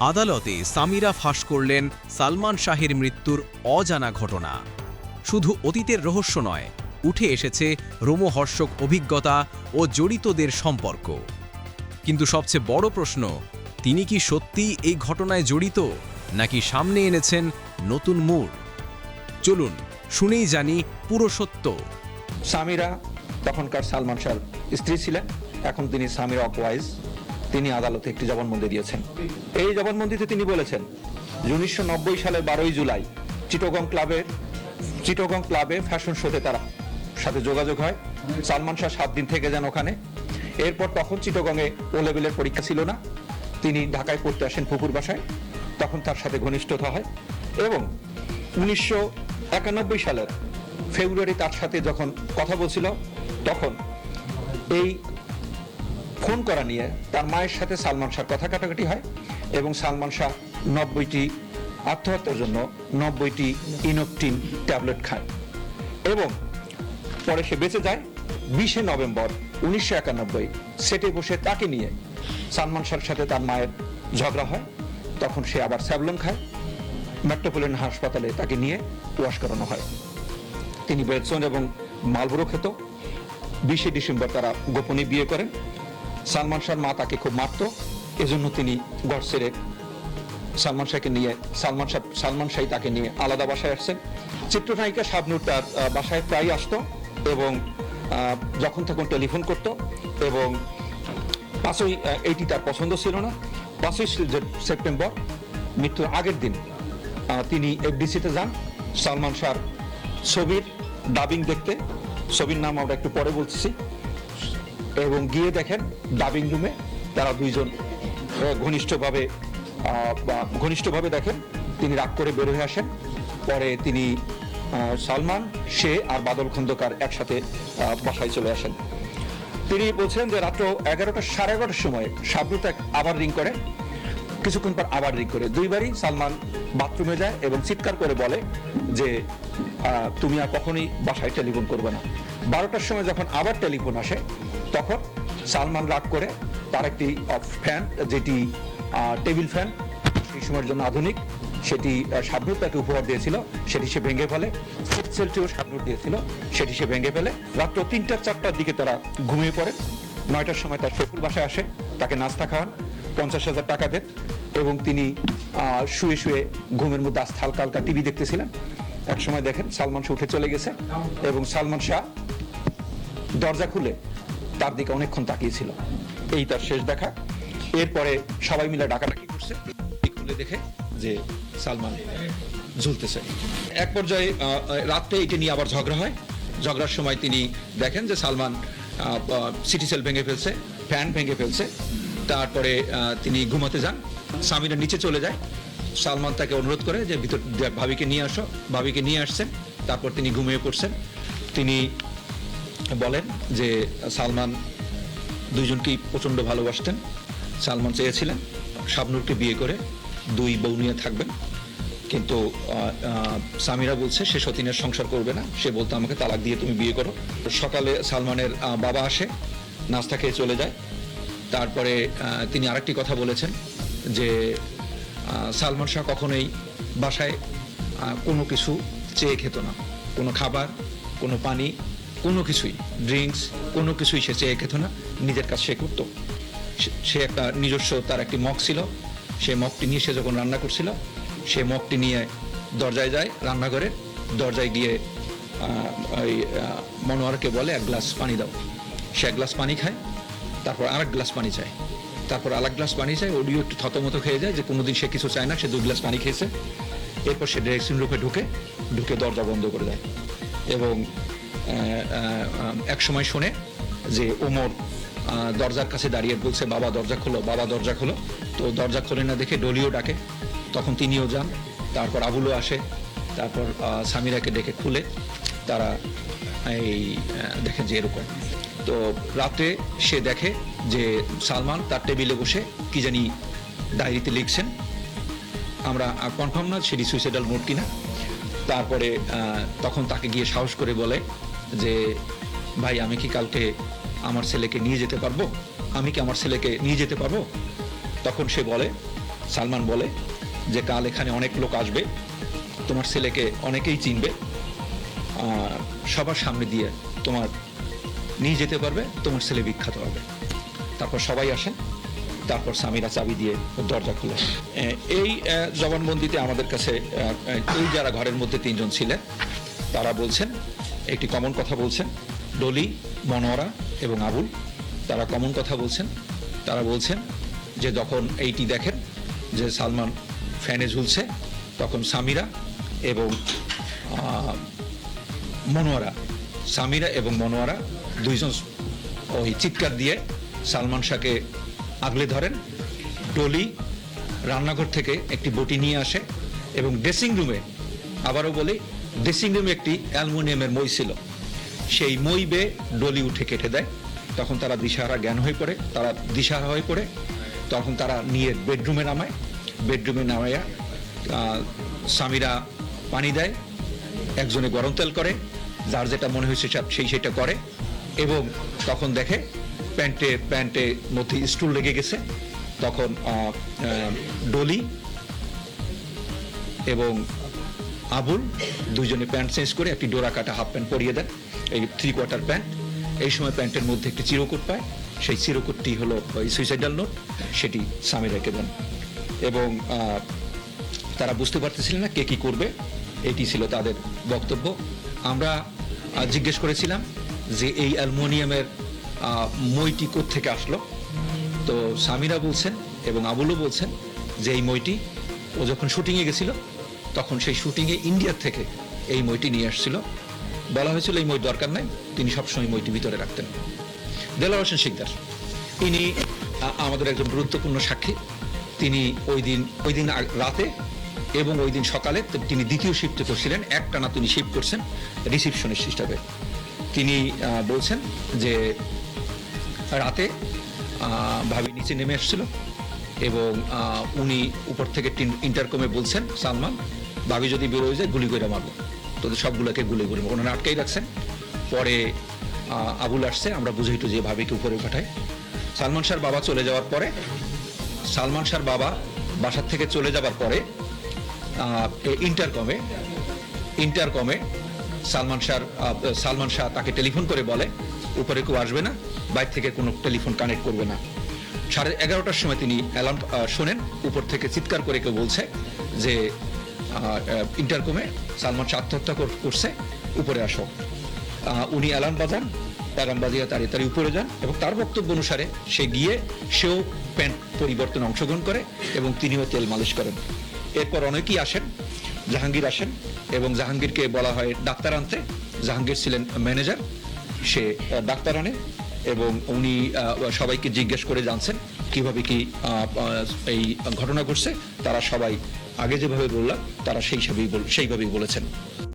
আদালতে সামিরা ফাঁস করলেন সালমান শাহের মৃত্যুর অজানা ঘটনা। শুধু অতীতের রহস্য নয়, উঠে এসেছে রোমহর্ষক অভিজ্ঞতা ও জড়িতদের সম্পর্ক। কিন্তু সবচেয়ে বড় প্রশ্ন, তিনি কি সত্যিই এই ঘটনায় জড়িত, নাকি সামনে এনেছেন নতুন মোড়? চলুন, শুনেই জানি পুরো সত্য। সামিরা তখনকার সালমান শাহর স্ত্রী ছিলেন, এখন তিনি সামিরা অকওয়াইজ তিনি আদালতে একটি জবানবন্দি দিয়েছেন। এই জবানবন্দিতে তিনি বলেছেন, উনিশশো নব্বই সালের বারোই জুলাই চিটোগং ক্লাবের, চিটোগং ক্লাবে ফ্যাশন শোতে তারা সাথে যোগাযোগ হয়। সালমান শাহ সাত দিন থেকে যান ওখানে। এরপর তখন চিটোগংয়ে ও লেভেলের পরীক্ষা ছিল না। তিনি ঢাকায় পড়তে আসেন পুকুর বাসায়। তখন তার সাথে ঘনিষ্ঠতা হয় এবং উনিশশো একানব্বই সালের ফেব্রুয়ারি তার সাথে যখন কথা বলছিল, তখন এই ফোন করা নিয়ে তার মায়ের সাথে সালমান শাহর কথা কাটাকাটি হয় এবং সালমান শাহ নব্বইটি আত্মহত্যার জন্য নব্বইটি ইনোকটিন ট্যাবলেট খায়। এবং পরে সে বেঁচে যায় বিশে নভেম্বর উনিশশো একানব্বই। সেটে বসে তাকে নিয়ে সালমান শাহর সাথে তার মায়ের ঝগড়া হয়। তখন সে আবার স্যাবলন খায়। মেট্রোপলিটন হাসপাতালে তাকে নিয়ে ওয়াশ করানো হয়। তিনি বেলসন এবং মালবুরো খেত। বিশে ডিসেম্বর তারা গোপনে বিয়ে করেন। সালমান শাহর মা তাকে খুব মারত। এজন্য তিনি ঘর ছেড়ে সালমান শাহকে নিয়ে, সালমান শাহ, সালমান শাহী তাকে নিয়ে আলাদা বাসায় আসছেন চিত্রনায়িকা শাবনুর তার বাসায় প্রায় আসতো এবং যখন তখন টেলিফোন করত এবং পাঁচই এইটি তার পছন্দ ছিল না। পাঁচই সেপ্টেম্বর, মৃত্যুর আগের দিন তিনি এফডিসিতে যান। সালমান শাহর ছবির ডাবিং দেখতে। ছবির নাম আমরা একটু পরে বলতেছি। এবং গিয়ে দেখেন ডাবিং রুমে তারা দুইজন ঘনিষ্ঠভাবে ঘনিষ্ঠভাবে দেখেন তিনি রাগ করে বের হয়ে আসেন। পরে তিনি সালমান, সে আর বাদল খন্দকার একসাথে বাসায় চলে আসেন। তিনি বলছেন যে রাত্র এগারোটা সাড়ে এগারোটার সময় শাবরুত আবার রিং করে। কিছুক্ষণ পর আবার রিং করে। দুইবারই সালমান বাথরুমে যায় এবং চিৎকার করে বলে যে তুমি আর কখনোই বাসায় টেলিফোন করবে না। বারোটার সময় যখন আবার টেলিফোন আসে তখন সালমান রাগ করে তার একটি ফ্যান যেটি টেবিল ফ্যান সেই সময়ের জন্য আধুনিক, সেটি শাবনুর তাকে উপহার দিয়েছিল, সেটি সে ভেঙে ফেলে। সেলটিও শাবনুর দিয়েছিল, সেটি সে ভেঙে ফেলে। রাত্র তিনটা চারটার দিকে তারা ঘুমিয়ে পড়ে। নয়টার সময় তার শকুর বাসায় আসে, তাকে নাস্তা খাওয়ান, পঞ্চাশ হাজার টাকা দেন এবং তিনি শুয়ে শুয়ে ঘুমের মধ্যে আস্থা হালকা হালকা টিভি দেখতেছিলেন। এক সময় দেখেন সালমান শাহ উঠে চলে গেছে এবং সালমান শাহ দরজা খুলে তার দিকে অনেকক্ষণ তাকিয়েছিল। এই তার শেষ দেখা। এরপরে সবাই মিলে ডাকাডাকি করছে। খুলে দেখে যে সালমান ঝুলতেছে। এক পর্যায়ে রাত্রে এটা নিয়ে আবার ঝগড়া হয়। ঝগড়ার সময় তিনি দেখেন যে সালমান সিটি সেল ভেঙে ফেলছে, ফ্যান ভেঙে ফেলছে। তারপরে তিনি ঘুমাতে যান। স্বামীরা নিচে চলে যায়। সালমান তাকে অনুরোধ করে যে, ভিতর ভাবিকে নিয়ে আসো। ভাবিকে নিয়ে আসছেন। তারপর তিনি ঘুমিয়ে পড়ছেন। তিনি বলেন যে সালমান দুইজনকেই প্রচণ্ড ভালোবাসতেন। সালমান চেয়েছিলেন শাবনুরকে বিয়ে করে দুই বউ নিয়ে থাকবেন। কিন্তু সামিরা বলছে, সে সতীনের সংসার করবে না। সে বলতো আমাকে তালাক দিয়ে তুমি বিয়ে করো। সকালে সালমানের বাবা আসে, নাস্তা খেয়ে চলে যায়। তারপরে তিনি আরেকটি কথা বলেছেন যে সালমান শাহ কখনোই বাসায় কোনো কিছু চেয়ে খেত না। কোনো খাবার, কোনো পানি কোনো কিছুই ড্রিঙ্কস কোনো কিছুই সে চেয়ে খেত না, নিজের কাজ সে করতো। সে- একটা নিজস্ব তার একটি মগ ছিল, সে মগটি নিয়ে সে যখন রান্না করছিল, সে মগটি নিয়ে দরজায় যায় রান্নাঘরে দরজায় গিয়ে ওই মনোয়ারকে বলে, এক গ্লাস পানি দাও। সে এক গ্লাস পানি খায়, তারপর আর এক গ্লাস পানি চায়। তারপর আর এক গ্লাস পানি চায় ওডিও একটু থতমতো খেয়ে যায় যে কোনোদিন সে কিছু চায় না, সে দু গ্লাস পানি খেয়েছে। এরপর সে ড্রেসিং রুমে ঢুকে ঢুকে দরজা বন্ধ করে দেয়। এবং এক সময় শোনে যে ওমর দরজার কাছে দাঁড়িয়ে বলছে, বাবা, দরজা খোলো, বাবা, দরজা খোলো। তো দরজা খোলে না দেখে ডলিও ডাকে। তখন তিনিও যান, তারপর আবুলও আসে, তারপর সামিরাকে ডেকে খুলে তারা এই দেখে যে এরকম। তো রাতে সে দেখে যে সালমান তার টেবিলে বসে কি জানি ডায়েরিতে লিখছেন। আমরা কনফার্ম না সেটি সুইসাইডাল নোট কিনা। তারপরে তখন তাকে গিয়ে সাহস করে বলে যে, ভাই, আমি কি কালকে আমার ছেলেকে নিয়ে যেতে পারব? আমি কি আমার ছেলেকে নিয়ে যেতে পারব? তখন সে বলে, সালমান বলে, যে, কাল এখানে অনেক লোক আসবে। তোমার ছেলেকে অনেকেই চিনবে। সবার সামনে দিয়ে তোমার নিয়ে যেতে পারবে, তোমার ছেলে বিখ্যাত হবে। তারপর সবাই আসে। তারপর স্বামীরা চাবি দিয়ে দরজা খুলে। এই জবানবন্দিতে আমাদের কাছে এই যারা ঘরের মধ্যে তিনজন ছিলেন, তারা বলছেন একটি কমন কথা বলছেন। ডলি মনোয়ারা এবং আবুল, তারা কমন কথা বলছেন। তারা বলছেন যে যখন এইটি দেখেন, যে সালমান ফ্যানে ঝুলছে, তখন সামিরা এবং মনোয়ারা সামিরা এবং মনোয়ারা দুইজন ওই চিৎকার দিয়ে সালমান শাহকে আগলে ধরেন। ডলি রান্নাঘর থেকে একটি বটি নিয়ে আসে এবং ড্রেসিং রুমে আবারও বলি ড্রেসিং রুমে একটি অ্যালুমিনিয়ামের মই ছিল। সেই মই বেয়ে ডলি উঠে কেটে দেয়। তখন তারা দিশাহারা জ্ঞান হয়ে পড়ে। তারা দিশাহারা হয়ে পড়ে। তখন তারা নিয়ে বেডরুমে নামায়। বেডরুমে নামাইয়া স্বামীরা পানি দেয়। একজনে গরম তেল করে। যার যেটা মনে হয়েছে সেই সেটা করে। এবং তখন দেখে প্যান্টে প্যান্টে মধ্যে স্টুল লেগে গেছে। তখন ডলি এবং আবুল দুজনে প্যান্ট চেঞ্জ করে একটি ডোরা কাটা হাফ প্যান্ট পরিয়ে দেন, এই থ্রি কোয়ার্টার প্যান্ট এই সময় প্যান্টের মধ্যে একটি চিরকুট পায়, সেই চিরকুটটি হলো ওই সুইসাইডাল নোট সেটি স্বামী রেখে দেন। এবং তারা বুঝতে পারতেছিলেন না কে কী করবে, এটি ছিল তাদের বক্তব্য। আমরা জিজ্ঞেস করেছিলাম যে এই অ্যালুমিনিয়ামের মইটি থেকে আসলো? তো সামিরা বলছেন এবং আবুলও বলছেন যে এই মইটি, ও যখন শুটিংয়ে গেছিল তখন সেই শুটিংয়ে ইন্ডিয়ার থেকে এই মইটি নিয়ে আসছিল। বলা হয়েছিল এই মই দরকার নাই, তিনি সবসময় মইটি ভিতরে রাখতেন। দেলাওয়ার হোসেন শিকদার, ইনি আমাদের একজন গুরুত্বপূর্ণ সাক্ষী। তিনি ওই দিন ওই দিন রাতে এবং ওই দিন সকালে তিনি দ্বিতীয় শিফটে করছিলেন একটানা তিনি শিফট করছেন রিসিপশনিস্ট হিসাবে তিনি বলছেন যে রাতে ভাবি নিচে নেমে এসেছিল এবং উনি উপর থেকে ইন্টারকমে বলছেন, সালমান ভাবি যদি বেরোয় যায়, গুলি করে মারবো। তোদের সবগুলোকে গুলি করে। ওনারা আটকাই রাখছেন। পরে আবুল আসছে। আমরা বুঝাই টুঝিয়ে ভাবিকে উপরে পাঠাই সালমান শাহর বাবা চলে যাওয়ার পরে, সালমান শাহর বাবা বাসার থেকে চলে যাবার পরে ইন্টারকমে ইন্টারকমে সালমান শাহ সালমান শাহ তাকে টেলিফোন করে বলে, উপরে কেউ আসবে না, বাইরে থেকে কোনো টেলিফোন কানেক্ট করবে না। সাড়ে এগারোটার সময় তিনি অ্যালার্ম শোনেন। উপর থেকে চিৎকার করে কেউ বলছে যে ইন্টারকমে সালমান আত্মহত্যা করছে, উপরে আসো। উনি অ্যালার্ম বাজান অ্যালার্ম বাজিয়ে তাড়িয়ে তাড়িয়ে উপরে যান এবং তার বক্তব্য অনুসারে সে গিয়ে সেও প্যান্ট পরিবর্তনে অংশগ্রহণ করে এবং তিনিও তেল মালিশ করেন। এরপর অনেকেই আসেন, জাহাঙ্গীর আসেন এবং জাহাঙ্গীরকে বলা হয় ডাক্তার আনতে। জাহাঙ্গীর ছিলেন ম্যানেজার, সে ডাক্তার আনে এবং উনি সবাইকে জিজ্ঞেস করে জানছেন কীভাবে কি এই ঘটনা ঘটছে। তারা সবাই আগে যেভাবে বললাম তারা সেই সেইভাবেই বলেছেন।